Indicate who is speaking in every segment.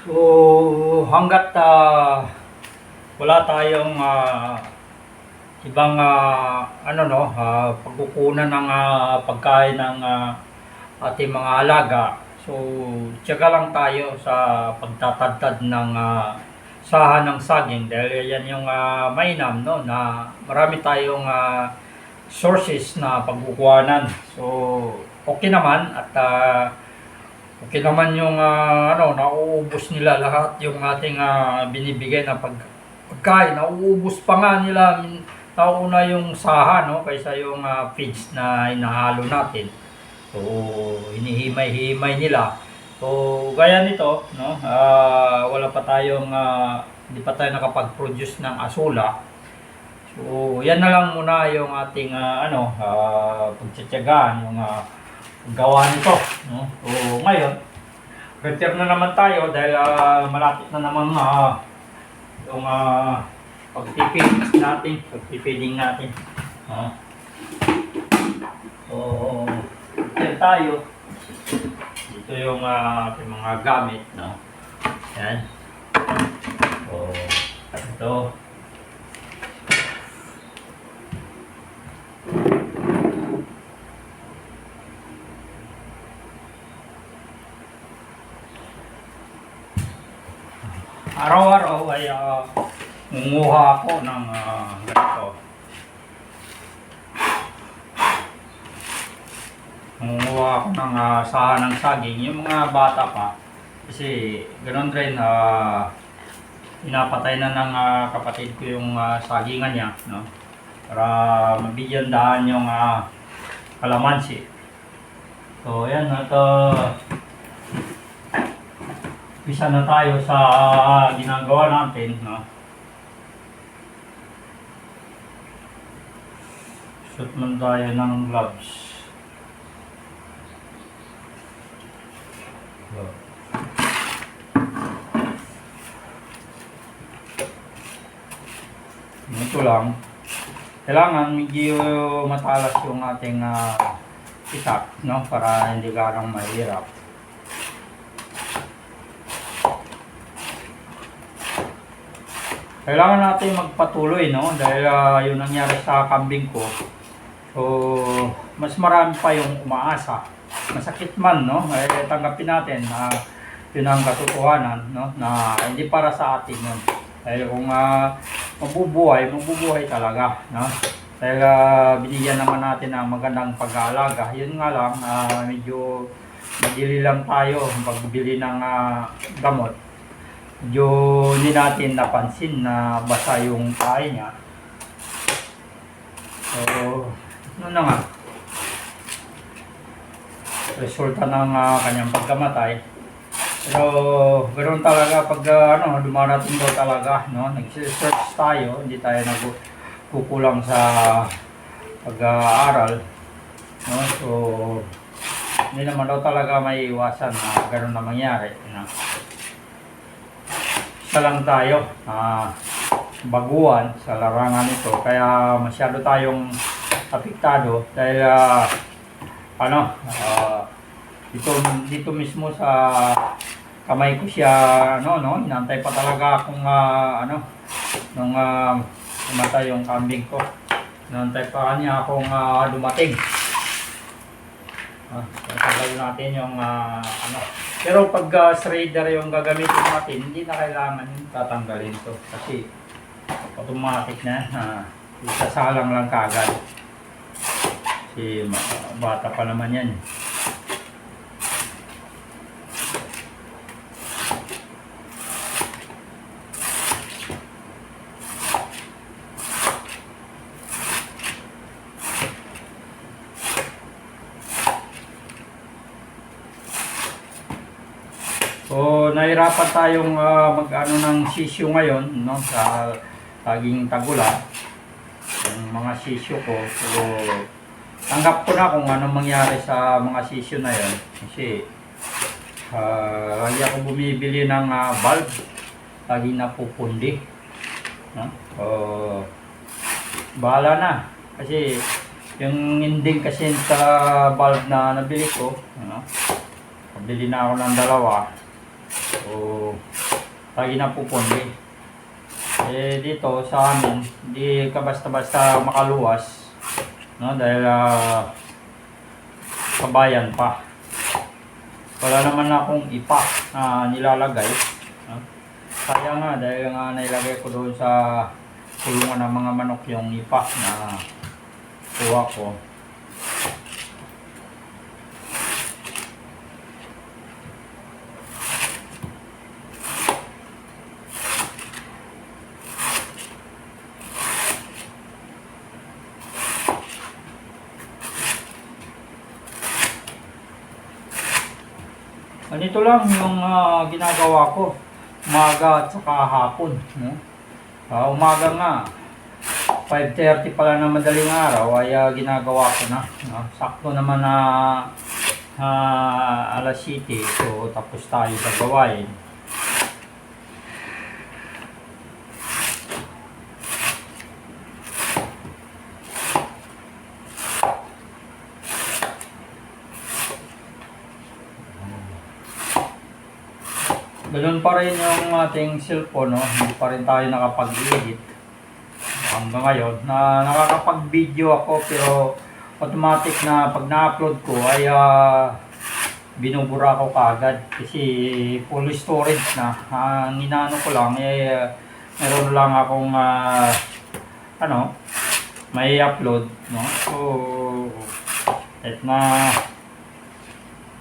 Speaker 1: So, hanggat ah, wala tayong ah, ibang ah, ano no, ah, pagkukunan ng ah, pagkain ng ah, ating mga alaga. So, tiyaga lang tayo sa pagtatadtad ng ah, saha ng saging dahil yan yung ah, mainam no na marami tayong ah, sources na pagkukuhanan. So, okay naman at ah, Okay naman yung ah, ano, nauubos nila lahat yung ating ah, binibigay na pag pagkain. Nauubos pa nga nila nauna yung saha no kaysa yung ah, feeds na inahalo natin. So hinihimay-himay nila. So gaya nito no, ah, wala pa tayong ah, hindi pa tayo nakapag-produce ng asula. So yan na lang muna yung ating ah, ano, uh, pagtsatsagaan yung ah, gawa nito. No? So, ngayon, prepare na naman tayo dahil ah, malapit na naman ah, yung uh, pagtipid natin, pagtipiding natin. No? So, prepare tayo. Dito yung ah, ating mga gamit. No? Yan. So, ito. Araw-araw ay uh, munguha ako ng ah, ganito. Munguha ako ng uh, saha ng saging. Yung mga bata pa, kasi ganun rin, uh, pinapatay na ng ah, kapatid ko yung ah, sagingan niya, no? Para mabigyan daan yung uh, kalamansi. So, yan, ito, Pisa na tayo sa ah, ginagawa natin, no? Shoot man tayo ng gloves. Ito lang. Kailangan medyo matalas yung ating uh, itak, no? Para hindi ka nang mahirap. Kailangan natin magpatuloy, no? Dahil ah, yung nangyari sa kambing ko. So, mas marami pa yung umaasa. Masakit man, no? Eh, tanggapin natin na yun ang katotohanan, no? Na hindi para sa atin yun. Dahil kung ah, mabubuhay, mabubuhay talaga, no? Dahil ah, binigyan naman natin ng magandang pag-aalaga. Yun nga lang, ah, medyo madili lang tayo pagbili ng ah, gamot medyo hindi natin napansin na basa yung tae niya. So, ano na nga. Resulta ng ah, kanyang pagkamatay. Pero, ganoon talaga pag ah, ano, dumarating daw talaga, no? Nag-search tayo, hindi tayo nagkukulang sa pag-aaral. No? So, hindi naman daw talaga may iwasan na gano'n na mangyari. No? Isa lang tayo ah, baguhan sa larangan ito kaya masyado tayong apektado dahil ah, ano ah, dito dito mismo sa kamay ko siya ano no inantay pa talaga akong ah, ano nung uh, pumatay yung kambing ko inantay pa kanya akong ah, dumating Ah, tagal natin yung ah, ano. Pero pag uh, shredder yung gagamitin natin, hindi na kailangan yung tatanggalin to kasi automatic na ah, isasalang lang kagad. Si ma- bata pa naman yan. eh. So, nahirapan tayong ah, mag-ano ng sisyo ngayon, no, sa taging tagula. Yung mga sisyo ko. So, tanggap ko na kung ano mangyari sa mga sisyo na yon Kasi, ah, lagi ako bumibili ng ah, bulb. Lagi napupundi. No? So, bahala na. Kasi, yung ending kasi sa bulb na nabili ko, ano, Pabili na ako ng dalawa. So, tayo na pupundi. Eh, dito sa amin, hindi ka basta-basta makaluwas. No? Dahil ah, kabayan pa. Wala naman akong ipa na nilalagay. No? Kaya nga, dahil nga nailagay ko doon sa kulungan ng mga manok yung ipa na kuha ko. Ganito lang yung ah, ginagawa ko. Umaga at saka hapon. No? Ah, umaga nga. 5.30 pala na madaling araw ay ah, ginagawa ko na. no? Sakto naman na ah, alas 7. So tapos tayo sa gawain. Ganun pa rin yung ating cellphone, no? hindi pa rin tayo nakapag-edit hanggang ngayon. Na nakakapag-video ako pero automatic na pag na-upload ko ay ah, binubura ko kagad kasi full storage na. Ang inaano ko lang eh meron lang akong ah, ano may upload no. So et na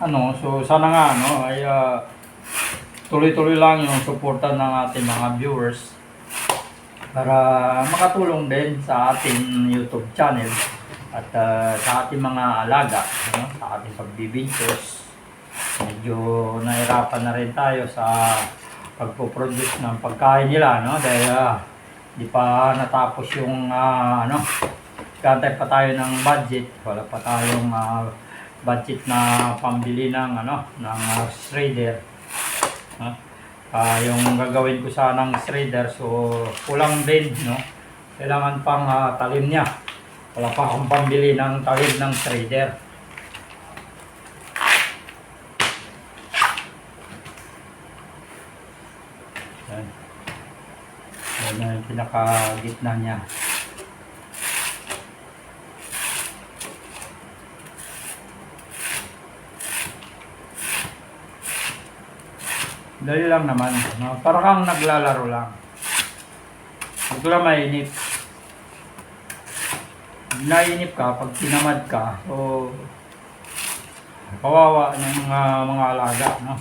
Speaker 1: ano so sana nga no ay ah, tuloy-tuloy lang yung suporta ng ating mga viewers para makatulong din sa ating YouTube channel at ah, sa ating mga alaga, ano, sa ating pagbibintos. Medyo nahirapan na rin tayo sa pagpo-produce ng pagkain nila, no? Dahil ah, di pa natapos yung ah, ano, kantay pa tayo ng budget, wala pa tayong ah, budget na pambili ng ano, ng uh, shredder. No? Ah, yung gagawin ko sanang shredder so kulang din no? Kailangan pang ah, talim niya. Wala pa akong pambili ng talim ng shredder. Yan. Yan yung pinaka gitna niya Dali lang naman. No? Para kang naglalaro lang. Huwag lang mainip. Nainip ka, pag tinamad ka, so kawawa ng ah, mga alaga. No?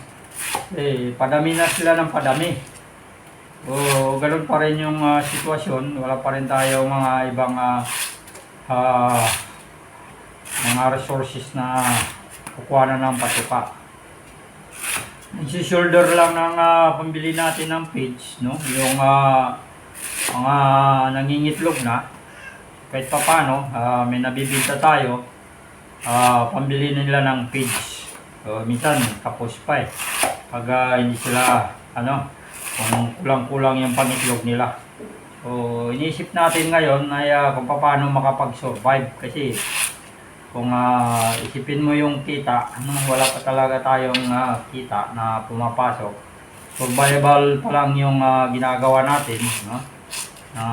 Speaker 1: Eh, padami na sila ng padami. O ganun pa rin yung ah, sitwasyon. Wala pa rin tayo mga ibang ah, ah, mga resources na kukuha na ng patuka. Isi-shoulder lang ng ah, pambili natin ng page, no? Yung ah, mga nangingitlog na. Kahit pa paano, ah, may nabibinta tayo. ah, pambili nila ng page. So, minsan, tapos pa eh. Pag ah, hindi sila, ano, kung kulang-kulang yung pangitlog nila. So, inisip natin ngayon ay ah, kung paano makapag-survive. Kasi, kung ah, isipin mo yung kita, ano, wala pa talaga tayong ah, kita na pumapasok. Survival pa lang yung ah, ginagawa natin, no? Na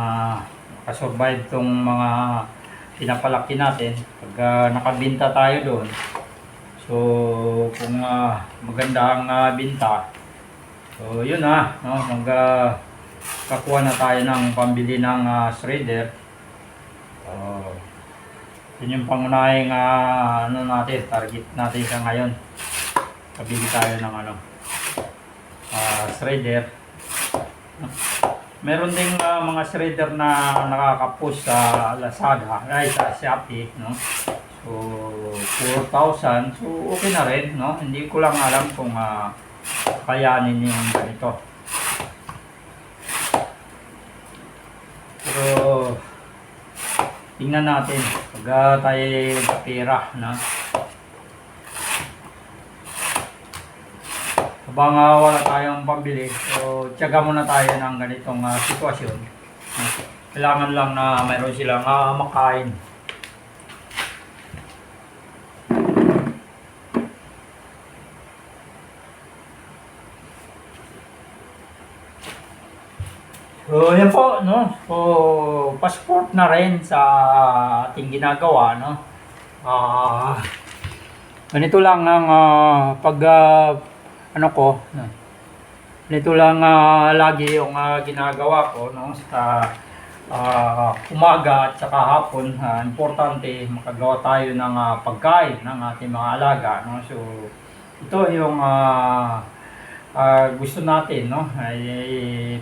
Speaker 1: makasurvive tong mga pinapalaki natin. Pag ah, nakabinta tayo doon, so kung ah, maganda ang ah, binta, so yun na, no? Mag ah, kakuha na tayo ng pambili ng ah, shredder. Oh. Yun yung pangunahing ah, ano natin, target natin sa ngayon. Kabili tayo ng ano, ah, shredder. Meron ding ah, mga shredder na nakaka-post sa Lazada, ay sa Shopee, no? So, 4,000. So, okay na rin, no? Hindi ko lang alam kung ah, kayanin yung ganito. Pero, tingnan natin ah, tayo pera na habang ah, wala tayong pambili. So tiyaga muna tayo ng ganitong ah, sitwasyon. Ah, kailangan lang na mayroon silang ah, makain So, yan po, no? So, passport na rin sa ating ginagawa, no? Ah, ganito lang ang ah, pag ah, ano ko, no? ganito lang ah, lagi yung ah, ginagawa ko, no? Sa ah, umaga at saka hapon, ah, importante makagawa tayo ng ah, pagkain ng ating mga alaga, no? So, ito yung ah, ah, gusto natin, no? Ay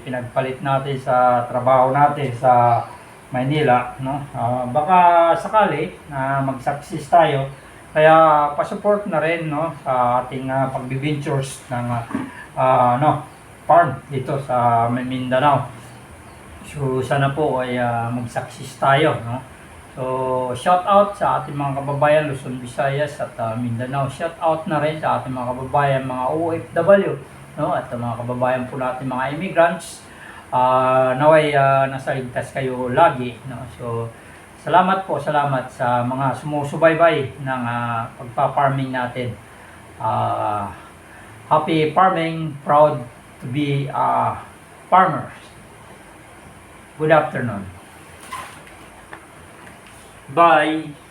Speaker 1: pinagpalit natin sa trabaho natin sa Maynila, no? Ah, baka sakali na mag-success tayo. Kaya pa-support na rin, no, sa ating uh, pagbi-ventures ng ah, ah, ano, farm dito sa Mindanao. So sana po ay ah, mag-success tayo, no? So, shout out sa ating mga kababayan Luzon, Visayas at ah, Mindanao. Shout out na rin sa ating mga kababayan, mga OFW, no? At mga kababayan po natin mga immigrants. Ah, naway ah, nasa ligtas kayo lagi, no? So, salamat po, salamat sa mga sumusubaybay ng ah, pagpa-farming natin. Ah, happy farming, proud to be a farmers. Good afternoon. Bye.